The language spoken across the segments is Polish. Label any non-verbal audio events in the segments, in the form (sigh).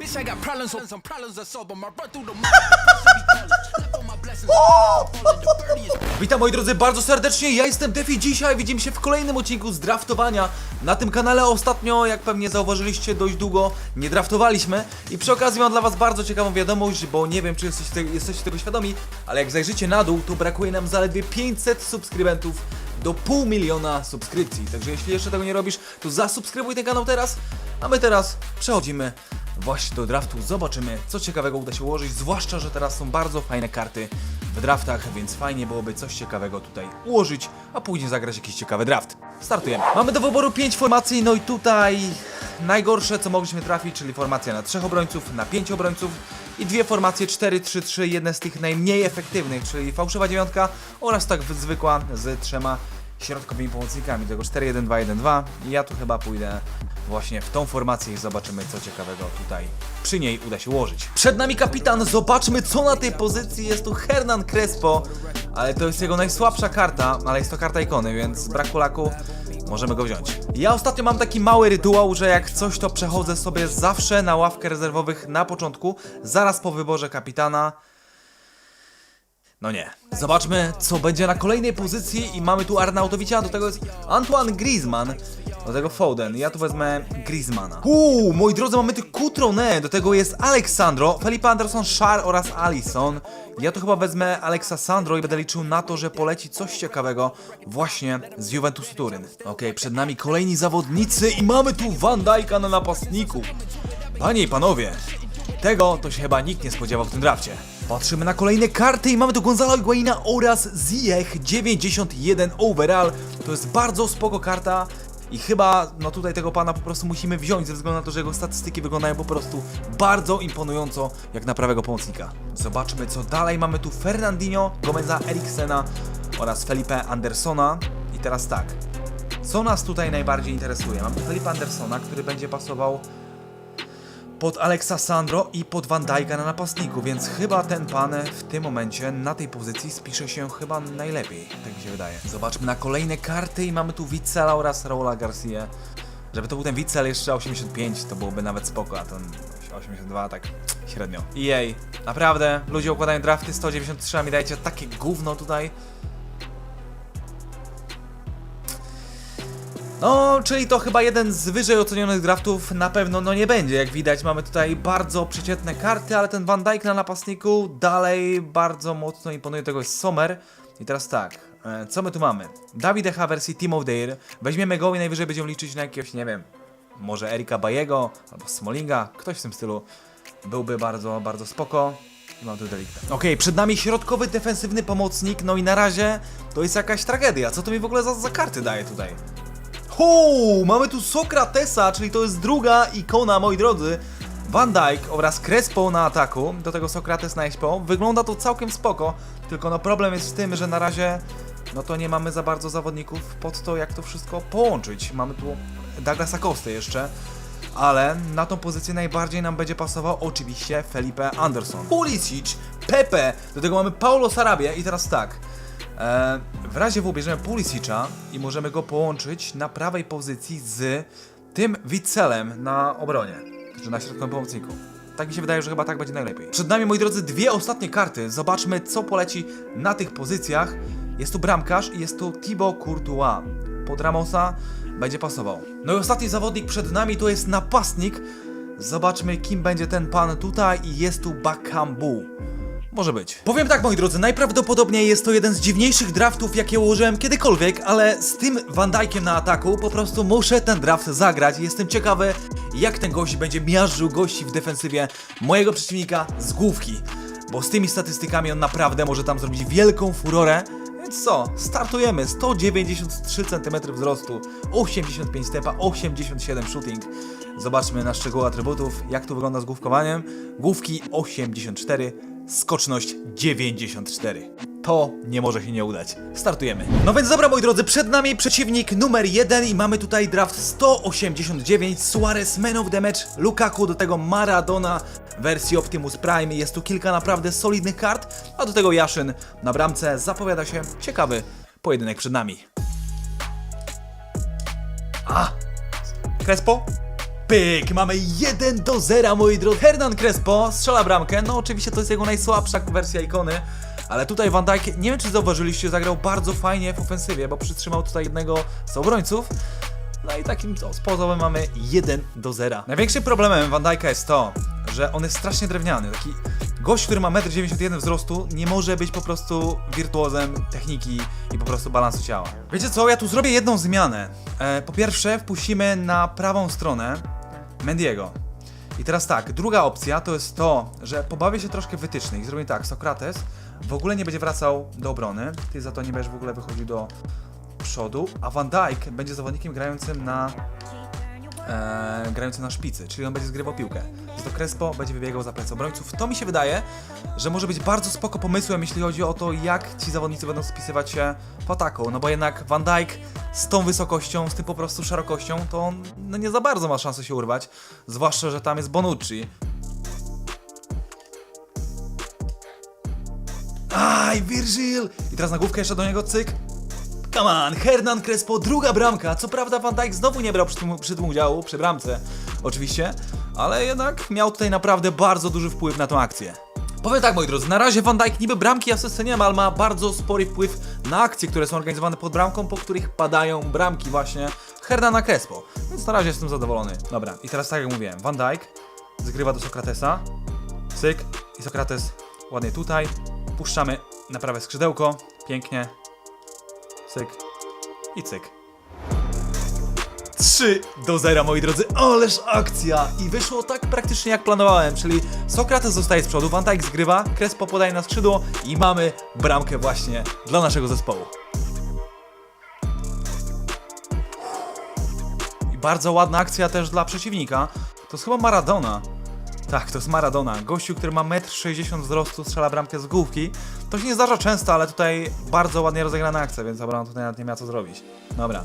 Bitch, I got problems, so some problems are. I'ma run through the my Witam moi drodzy bardzo serdecznie, ja jestem Defi, dzisiaj widzimy się w kolejnym odcinku z draftowania Na tym kanale. Ostatnio, jak pewnie zauważyliście, dość długo nie draftowaliśmy. I przy okazji mam dla was bardzo ciekawą wiadomość, bo nie wiem czy jesteście, te- jesteście tego świadomi Ale jak zajrzycie na dół, to brakuje nam zaledwie 500 subskrybentów do pół miliona subskrypcji. Także jeśli jeszcze tego nie robisz, to zasubskrybuj ten kanał teraz A my teraz przechodzimy właśnie do draftu, zobaczymy co ciekawego uda się ułożyć Zwłaszcza, że teraz są bardzo fajne karty w draftach, więc fajnie byłoby coś ciekawego tutaj ułożyć, a później zagrać jakiś ciekawy draft. Startujemy. Mamy do wyboru 5 formacji, no i tutaj najgorsze co mogliśmy trafić, czyli formacja na 3 obrońców, na 5 obrońców i dwie formacje 4-3-3, jedne z tych najmniej efektywnych, czyli fałszywa dziewiątka oraz tak zwykła z trzema środkowymi pomocnikami, tego 4-1-2-1-2 i ja tu chyba pójdę właśnie w tą formację i zobaczymy co ciekawego tutaj przy niej uda się ułożyć. Przed nami kapitan, zobaczmy co na tej pozycji jest tu Hernan Crespo, ale to jest jego najsłabsza karta, ale jest to karta ikony, więc z braku laku możemy go wziąć. Ja ostatnio mam taki mały rytuał, że jak coś to przechodzę sobie zawsze na ławkę rezerwowych na początku, zaraz po wyborze kapitana. No nie. Zobaczmy, co będzie na kolejnej pozycji i mamy tu Arnautowicza, do tego jest Antoine Griezmann, do tego Foden. Ja tu wezmę Griezmana. Uuu, moi drodzy, mamy tu Cutrone, do tego jest Aleksandro, Felipe Anderson, Shar oraz Alisson. Ja tu chyba wezmę Alexa Sandro i będę liczył na to, że poleci coś ciekawego właśnie z Juventusu Turyn. Okej, przed nami kolejni zawodnicy i mamy tu Van Dijk'a na napastniku. Panie i panowie, tego to się chyba nikt nie spodziewał w tym drafcie. Patrzymy na kolejne karty i mamy tu Gonzalo Higuaina oraz Ziyech 91 overall. To jest bardzo spoko karta i chyba no tutaj tego pana po prostu musimy wziąć ze względu na to, że jego statystyki wyglądają po prostu bardzo imponująco jak na prawego pomocnika. Zobaczmy co dalej. Mamy tu Fernandinho, Gomeza Eriksena oraz Felipe Andersona. I teraz tak, co nas tutaj najbardziej interesuje? Mamy Felipe Andersona, który będzie pasował pod Alexa Sandro i pod Van Dijk'a na napastniku, więc chyba ten pan w tym momencie na tej pozycji spisze się chyba najlepiej, tak mi się wydaje. Zobaczmy na kolejne karty i mamy tu Witsela oraz Raula Garcia. Żeby to był ten Witsel jeszcze 85, to byłoby nawet spoko, a ten 82 tak średnio. I jej, naprawdę, ludzie układają drafty 193, a mi dajecie takie gówno tutaj. No, czyli to chyba jeden z wyżej ocenionych draftów na pewno no nie będzie. Jak widać mamy tutaj bardzo przeciętne karty, ale ten Van Dijk na napastniku dalej bardzo mocno imponuje. Tego Sommer. I teraz tak, e, co my tu mamy? Dawid Echa wersji Team of the Year. Weźmiemy go i najwyżej będziemy liczyć na jakiegoś, nie wiem, może Erika Bajego albo Smolinga, ktoś w tym stylu. Byłby bardzo, bardzo spoko. I mam tu delikta. Okej, przed nami środkowy defensywny pomocnik, no i na razie to jest jakaś tragedia. Co to mi w ogóle za, za karty daje tutaj? Huu, mamy tu Sokratesa, czyli to jest druga ikona, moi drodzy. Van Dijk oraz Crespo na ataku, do tego Sokrates na expo. Wygląda to całkiem spoko, tylko no problem jest w tym, że na razie no to nie mamy za bardzo zawodników pod to, jak to wszystko połączyć. Mamy tu Douglasa Costy jeszcze, ale na tą pozycję najbardziej nam będzie pasował oczywiście Felipe Anderson. Pulisic, Pepe, do tego mamy Paulo Sarabia i teraz tak. E, w razie W bierzemy Pulisicza i możemy go połączyć na prawej pozycji z tym Witzelem na obronie, czy na środkowym pomocniku. Tak mi się wydaje, że chyba tak będzie najlepiej. Przed nami, moi drodzy, dwie ostatnie karty. Zobaczmy, co poleci na tych pozycjach. Jest tu bramkarz i jest tu Thibaut Courtois. Pod Ramosa będzie pasował. No i ostatni zawodnik przed nami to jest napastnik. Zobaczmy, kim będzie ten pan tutaj i jest tu Bakambu. Może być. Powiem tak, moi drodzy, najprawdopodobniej jest to jeden z dziwniejszych draftów, jakie ułożyłem kiedykolwiek, ale z tym Van Dijkiem na ataku po prostu muszę ten draft zagrać. Jestem ciekawy, jak ten gość będzie miażdżył gości w defensywie mojego przeciwnika z główki. Bo z tymi statystykami on naprawdę może tam zrobić wielką furorę. Więc co, startujemy. 193 cm wzrostu, 85 tempa, 87 shooting. Zobaczmy na szczegóły atrybutów, jak to wygląda z główkowaniem. Główki 84, skoczność 94. To nie może się nie udać. Startujemy. No więc dobra, moi drodzy, przed nami przeciwnik numer 1 i mamy tutaj draft 189, Suarez, Man of the Match, Lukaku, do tego Maradona wersji Optimus Prime. Jest tu kilka naprawdę solidnych kart, a do tego Jaszyn na bramce. Zapowiada się ciekawy pojedynek przed nami. A! Crespo? Pyk, mamy 1 do 0, moi drodzy. Hernan Crespo strzela bramkę. No, oczywiście to jest jego najsłabsza wersja ikony. Ale tutaj Van Dijk, nie wiem czy zauważyliście, zagrał bardzo fajnie w ofensywie, bo przytrzymał tutaj jednego z obrońców. No i takim sposobem mamy 1 do 0. Największym problemem Van Dijk'a jest to, że on jest strasznie drewniany. Taki gość, który ma 1,91 m wzrostu, nie może być po prostu wirtuozem techniki i po prostu balansu ciała. Wiecie co, ja tu zrobię jedną zmianę. E, po pierwsze, wpuścimy na prawą stronę Mendiego. I teraz tak, druga opcja to jest to, że pobawię się troszkę wytycznych zrobię tak, Sokrates w ogóle nie będzie wracał do obrony, ty za to nie będziesz w ogóle wychodził do przodu, a Van Dijk będzie zawodnikiem grającym na e, grającym na szpicy, czyli on będzie zgrywał piłkę. To Crespo będzie wybiegał za plecy obrońców. To mi się wydaje, że może być bardzo spoko pomysłem, jeśli chodzi o to, jak ci zawodnicy będą spisywać się w ataku. No bo jednak Van Dijk z tą wysokością, z tym po prostu szerokością, to on no nie za bardzo ma szansę się urwać. Zwłaszcza, że tam jest Bonucci. Aj, Virgil! I teraz na główkę jeszcze do niego cyk. Come on, Hernan Crespo, druga bramka. Co prawda Van Dijk znowu nie brał przy tym, przy tym udziału, przy bramce, oczywiście, ale jednak miał tutaj naprawdę bardzo duży wpływ na tą akcję. Powiem tak, moi drodzy, na razie Van Dijk niby bramki asysty nie ma, ale ma bardzo spory wpływ na akcje, które są organizowane pod bramką, po których padają bramki właśnie Hernana Crespo. Więc na razie jestem zadowolony. Dobra, i teraz tak jak mówiłem, Van Dijk zgrywa do Sokratesa, cyk, i Sokrates ładnie tutaj, puszczamy na prawe skrzydełko, pięknie, cyk i cyk. 3 do 0, moi drodzy, ależ akcja! I wyszło tak praktycznie jak planowałem, czyli Sokrates zostaje z przodu, Van Dijk zgrywa, Crespo podaje na skrzydło i mamy bramkę właśnie dla naszego zespołu. I bardzo ładna akcja też dla przeciwnika. To jest chyba Maradona. Tak, to jest Maradona. Gościu, który ma 1,60 m wzrostu, strzela bramkę z główki. To się nie zdarza często, ale tutaj bardzo ładnie rozegrana akcja, więc obrona tutaj nawet nie miała co zrobić. Dobra,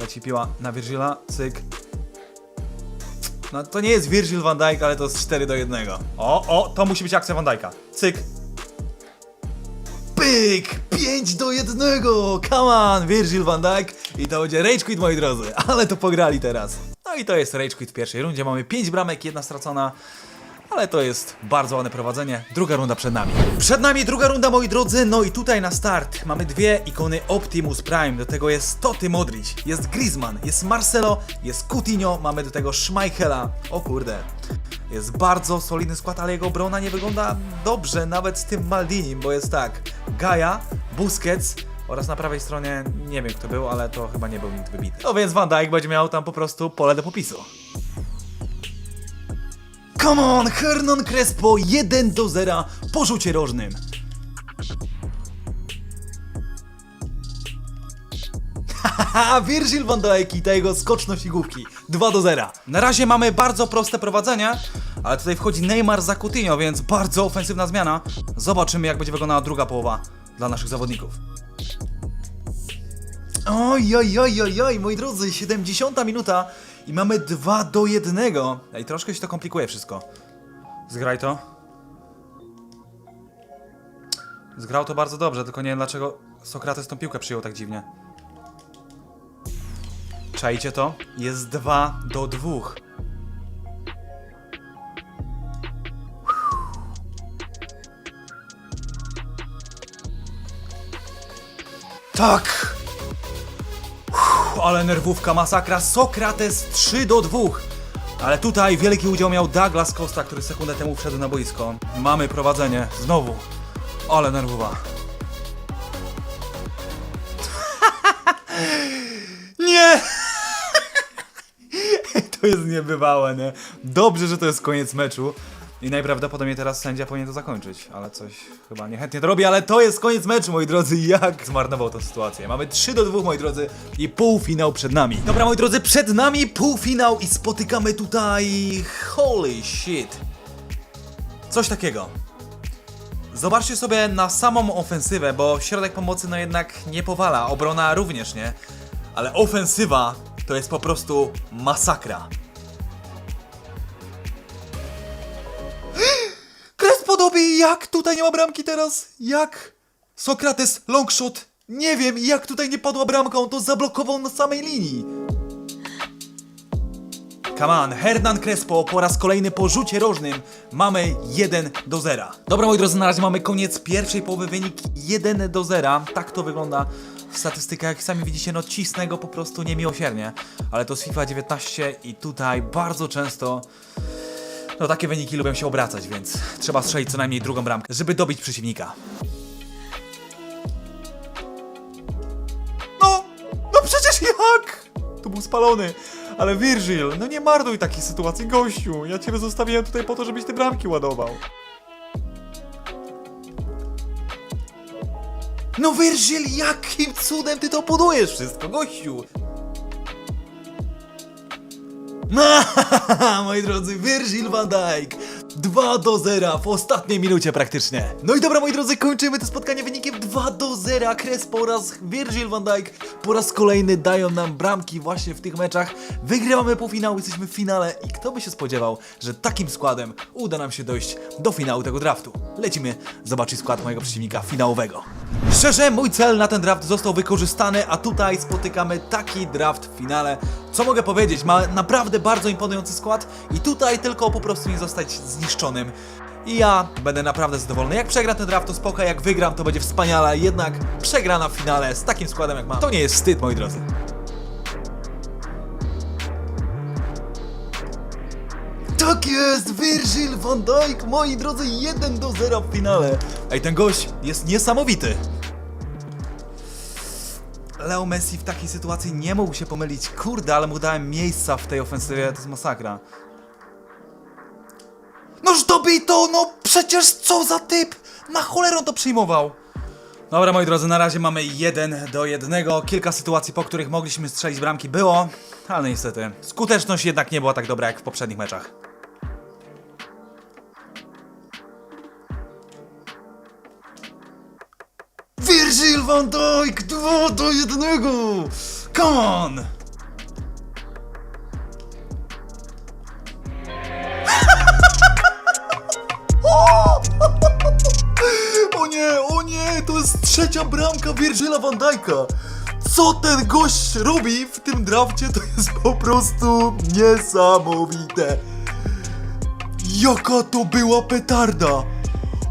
leci piła na Virgila, cyk. No to nie jest Virgil van Dijk, ale to jest 4 do 1. O, o, to musi być akcja van Dijk'a. Cyk. Pyk! 5 do 1! Come on, Virgil van Dijk! I to będzie Rage Quit, moi drodzy. Ale to pograli teraz. No i to jest Rage Quit w pierwszej rundzie. Mamy 5 bramek, jedna stracona. Ale to jest bardzo ładne prowadzenie. Druga runda przed nami. Przed nami druga runda, moi drodzy. No i tutaj na start mamy dwie ikony Optimus Prime. Do tego jest Toty Modric, jest Griezmann, jest Marcelo, jest Coutinho, mamy do tego Schmeichela. O kurde. Jest bardzo solidny skład, ale jego obrona nie wygląda dobrze, nawet z tym Maldinim, bo jest tak. Gaia, Busquets, oraz na prawej stronie nie wiem kto był, ale to chyba nie był nikt wybity. No więc Van Dijk będzie miał tam po prostu pole do popisu. Come on, Hernan Crespo 1 do 0 po rzucie rożnym. Haha, (laughs) Virgil van Dijk i ta jego skoczność i główki 2 do 0. Na razie mamy bardzo proste prowadzenie, ale tutaj wchodzi Neymar za Coutinho, więc bardzo ofensywna zmiana. Zobaczymy jak będzie wyglądała druga połowa dla naszych zawodników. Oj, oj, oj, oj, oj, moi drodzy, 70 minuta i mamy 2 do 1. Ej, troszkę się to komplikuje wszystko. Zgraj to. Zgrał to bardzo dobrze, tylko nie wiem dlaczego Sokrates tą piłkę przyjął tak dziwnie. Czajcie to? Jest 2 do 2. Tak! Ale nerwówka, masakra. Sokrates 3 do 2. Ale tutaj wielki udział miał Douglas Costa, który sekundę temu wszedł na boisko. Mamy prowadzenie. Znowu. Ale nerwowa. (laughs) nie! (laughs) to jest niebywałe, nie? Dobrze, że to jest koniec meczu. I najprawdopodobniej teraz sędzia powinien to zakończyć, ale coś chyba niechętnie to robi, ale to jest koniec meczu, moi drodzy, jak zmarnował tę sytuację. Mamy 3 do 2, moi drodzy, i półfinał przed nami. Dobra, moi drodzy, przed nami półfinał i spotykamy tutaj... Holy shit. Coś takiego. Zobaczcie sobie na samą ofensywę, bo środek pomocy no jednak nie powala, obrona również nie. Ale ofensywa to jest po prostu masakra. Dobi, jak tutaj nie ma bramki teraz? Jak? Sokrates, longshot. Nie wiem, jak tutaj nie padła bramka, on to zablokował na samej linii. Come on, Hernan Crespo po raz kolejny po rzucie rożnym mamy 1 do 0. Dobra moi drodzy, na razie mamy koniec pierwszej połowy, wynik 1 do 0. Tak to wygląda w statystykach. Jak sami widzicie, no cisnę go po prostu niemiłosiernie. Ale to z FIFA 19 i tutaj bardzo często no takie wyniki lubią się obracać, więc trzeba strzelić co najmniej drugą bramkę, żeby dobić przeciwnika. No, no przecież jak? Tu był spalony. Ale Virgil, no nie marnuj takiej sytuacji, gościu. Ja ciebie zostawiłem tutaj po to, żebyś te bramki ładował. No Virgil, jakim cudem ty to budujesz wszystko, gościu? (laughs) Moi drodzy, Virgil van Dijk 2 do 0 w ostatniej minucie praktycznie. No i dobra, moi drodzy, kończymy to spotkanie wynikiem 2 do 0. Crespo oraz Virgil van Dijk po raz kolejny dają nam bramki właśnie w tych meczach. Wygrywamy półfinał, jesteśmy w finale i kto by się spodziewał, że takim składem uda nam się dojść do finału tego draftu. Lecimy zobaczyć skład mojego przeciwnika finałowego. Szczerze, mój cel na ten draft został wykorzystany, a tutaj spotykamy taki draft w finale. Co mogę powiedzieć? Ma naprawdę bardzo imponujący skład i tutaj tylko po prostu nie zostać zniszczonym. I ja będę naprawdę zadowolony. Jak przegram ten draft, to spoko, jak wygram, to będzie wspaniale. Jednak przegrana w finale z takim składem jak mam, to nie jest wstyd, moi drodzy. Tak jest! Virgil van Dijk, moi drodzy, 1 do 0 w finale. Ej, ten gość jest niesamowity. Leo Messi w takiej sytuacji nie mógł się pomylić. Kurde, ale mu dałem miejsca w tej ofensywie, to jest masakra. Noż dobij to, no przecież co za typ! Na cholerę to przyjmował! Dobra, moi drodzy, na razie mamy 1 do 1. Kilka sytuacji, po których mogliśmy strzelić bramki było, ale niestety skuteczność jednak nie była tak dobra jak w poprzednich meczach. Virgil van Dijk 2 do 1! Come on! (laughs) O nie, o nie, to jest trzecia bramka Virgila van Dijk'a. Co ten gość robi w tym drafcie, to jest po prostu niesamowite. Jaka to była petarda!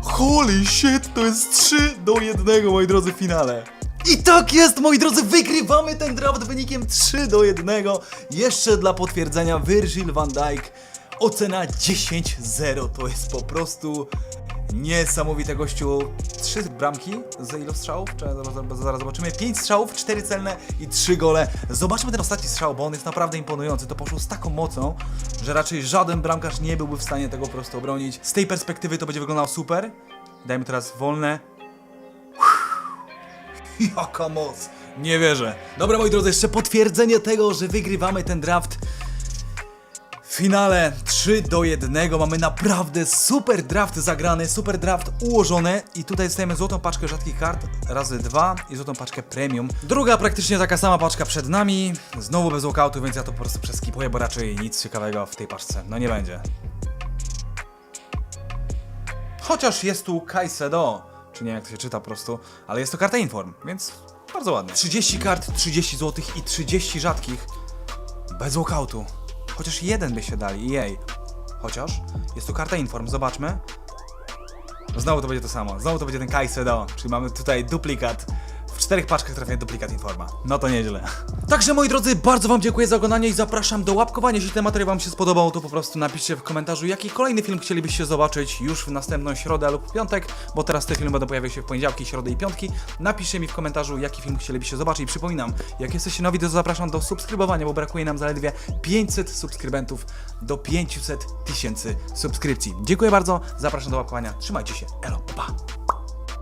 Holy shit, to jest 3 do 1, moi drodzy, w finale. I tak jest, moi drodzy, wygrywamy ten draft wynikiem 3 do 1. Jeszcze dla potwierdzenia, Virgil van Dijk, ocena 10-0, to jest po prostu niesamowite, gościu. Trzy bramki z ilu strzałów? Zaraz- zaraz zobaczymy. 5 strzałów, 4 celne i 3 gole. Zobaczmy ten ostatni strzał, bo on jest naprawdę imponujący. To poszło z taką mocą, że raczej żaden bramkarz nie byłby w stanie tego po prostu obronić. Z tej perspektywy to będzie wyglądało super. Dajmy teraz wolne. Jaka moc! Nie wierzę. Dobra, moi drodzy, jeszcze potwierdzenie tego, że wygrywamy ten draft. W finale 3 do 1 mamy naprawdę super draft zagrany, super draft ułożony i tutaj dostajemy złotą paczkę rzadkich kart razy dwa i złotą paczkę premium. Druga praktycznie taka sama paczka przed nami, znowu bez walkoutu, więc ja to po prostu przeskipuję, bo raczej nic ciekawego w tej paczce, no nie będzie. Chociaż jest tu Kaisedo, czy nie jak to się czyta po prostu, ale jest to karta Inform, więc bardzo ładnie. 30 kart, 30 zł i 30 rzadkich bez walkoutu. Chociaż jeden by się dali, jej. Chociaż jest tu karta Inform, zobaczmy. No Znowu to będzie to samo, znowu to będzie ten Kaisedo, czyli mamy tutaj duplikat. W czterech paczkach trafię duplikat Informa. No to nieźle. Także moi drodzy, bardzo wam dziękuję za oglądanie i zapraszam do łapkowania. Jeśli ten materiał wam się spodobał, to po prostu napiszcie w komentarzu, jaki kolejny film chcielibyście zobaczyć już w następną środę lub piątek, bo teraz te filmy będą pojawiać się w poniedziałki, środy i piątki. Napiszcie mi w komentarzu, jaki film chcielibyście zobaczyć. I przypominam, jak jesteście nowi, to zapraszam do subskrybowania, bo brakuje nam zaledwie 500 subskrybentów do 500 tysięcy subskrypcji. Dziękuję bardzo, zapraszam do łapkowania. Trzymajcie się, elo, pa!